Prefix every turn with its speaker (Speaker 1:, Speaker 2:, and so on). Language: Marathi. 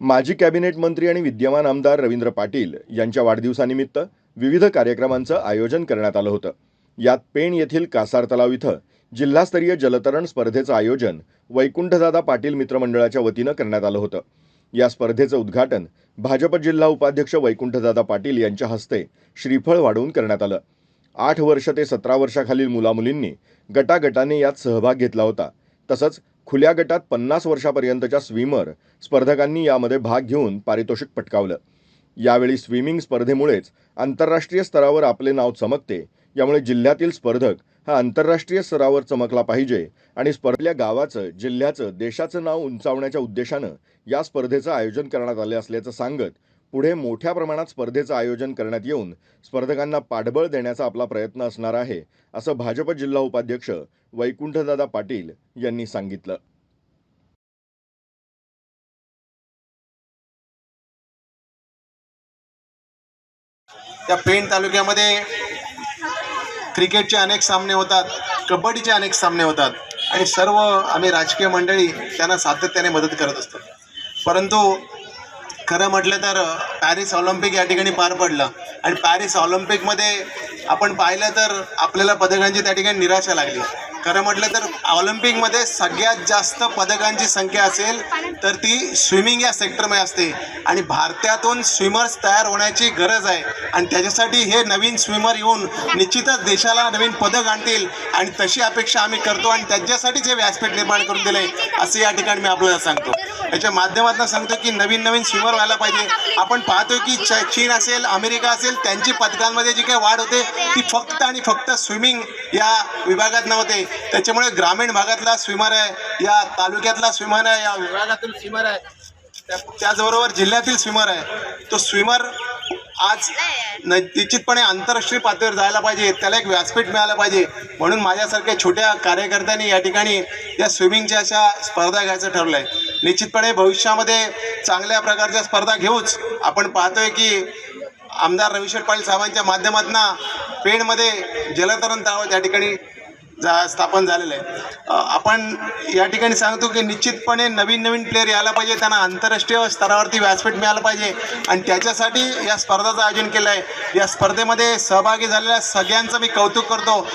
Speaker 1: माजी कॅबिनेट मंत्री आणि विद्यमान आमदार रवींद्र पाटील यांच्या वाढदिवसानिमित्त विविध कार्यक्रमांचं आयोजन करण्यात आलं होतं. यात पेण येथील कासार तलाव इथं जिल्हास्तरीय जलतरण स्पर्धेचं आयोजन वैकुंठदादा पाटील मित्रमंडळाच्या वतीनं करण्यात आलं होतं. या स्पर्धेचं उद्घाटन भाजप जिल्हा उपाध्यक्ष वैकुंठदादा पाटील यांच्या हस्ते श्रीफळ वाढवून करण्यात आलं. आठ वर्ष ते सतरा वर्षाखालील मुलामुलींनी गटागटाने यात सहभाग घेतला होता. तसंच खुल्या गटात पन्नास वर्षापर्यंतच्या स्विमर स्पर्धकांनी यामध्ये भाग घेऊन पारितोषिक पटकावलं. यावेळी स्विमिंग स्पर्धेमुळेच आंतरराष्ट्रीय स्तरावर आपले नाव चमकते. यामुळे जिल्ह्यातील स्पर्धक हा आंतरराष्ट्रीय स्तरावर चमकला पाहिजे आणि स्पर्धल्या गावाचं जिल्ह्याचं देशाचं नाव उंचावण्याच्या उद्देशानं या स्पर्धेचं आयोजन करण्यात आले असल्याचं सांगत पुढे मोठ्या प्रमाणात स्पर्धेचं आयोजन करण्यात येऊन स्पर्धकांना पाठबळ देण्याचा आपला प्रयत्न असणार आहे असं भाजप जिल्हा उपाध्यक्ष वैकुंठदादा पाटील यांनी सांगितलं.
Speaker 2: त्या पेण तालुक्यामध्ये क्रिकेटचे अनेक सामने होतात कबड्डीचे अनेक सामने होतात आणि सर्व आम्ही राजकीय मंडळी त्यांना सातत्याने मदत करत असतो. परंतु खरं म्हटलं तर पॅरिस ऑलिम्पिक या ठिकाणी पार पडलं. आणि पॅरिस ऑलिम्पिकमध्ये आपण पाहिलं तर आपल्याला पदकांची त्या ठिकाणी निराशा लागली. खरं म्हटलं तर ऑलिम्पिकमध्ये सगळ्यात जास्त पदकांची संख्या असेल तर ती स्विमिंग या सेक्टरमध्ये असते. आणि भारतातून स्विमर्स तयार होण्याची गरज आहे. आणि त्याच्यासाठी हे नवीन स्विमर येऊन निश्चितच देशाला नवीन पदक आणतील. आणि तशी अपेक्षा आम्ही करतो आणि त्याच्यासाठीच हे व्यासपीठ निर्माण करून दिलं आहे असं या ठिकाणी मी आपल्याला सांगतो. याच्या माध्यमातून सांगतो की नवीन नवीन स्विमर व्हायला पाहिजे. आपण पाहतो की च चीन असेल अमेरिका असेल त्यांची पदकांमध्ये जी काही वाढ होते ती फक्त आणि फक्त स्विमिंग या विभागात नव्हते. त्याच्यामुळे ग्रामीण भागातला स्विमर आहे या तालुक्यातला स्विमर आहे या विभागातील स्विमर आहे त्या- त्याचबरोबर जिल्ह्यातील स्विमर आहे. तो स्विमर आज निश्चितपणे आंतरराष्ट्रीय पातळीवर जायला पाहिजे त्याला एक व्यासपीठ मिळालं पाहिजे. म्हणून माझ्यासारख्या छोट्या कार्यकर्त्यांनी या ठिकाणी या स्विमिंगच्या अशा स्पर्धा घ्यायचं ठरलं आहे निश्चितपणे भविष्यामध्ये चांगल्या प्रकारच्या स्पर्धा घेऊच आपण पाहतोय की आमदार रविशेठ पाटील साहेबांच्या माध्यमातून पेणमध्ये जलतरण तलाव त्या ठिकाणी जा स्थापन झालेलं आहे. आपण या ठिकाणी सांगतो की निश्चितपणे नवीन नवीन प्लेअर यायला पाहिजे त्यांना आंतरराष्ट्रीय स्तरावरती व्यासपीठ मिळालं पाहिजे. आणि त्याच्यासाठी या स्पर्धाचं आयोजन केलं आहे या स्पर्धेमध्ये सहभागी झालेल्या सगळ्यांचं मी कौतुक करतो.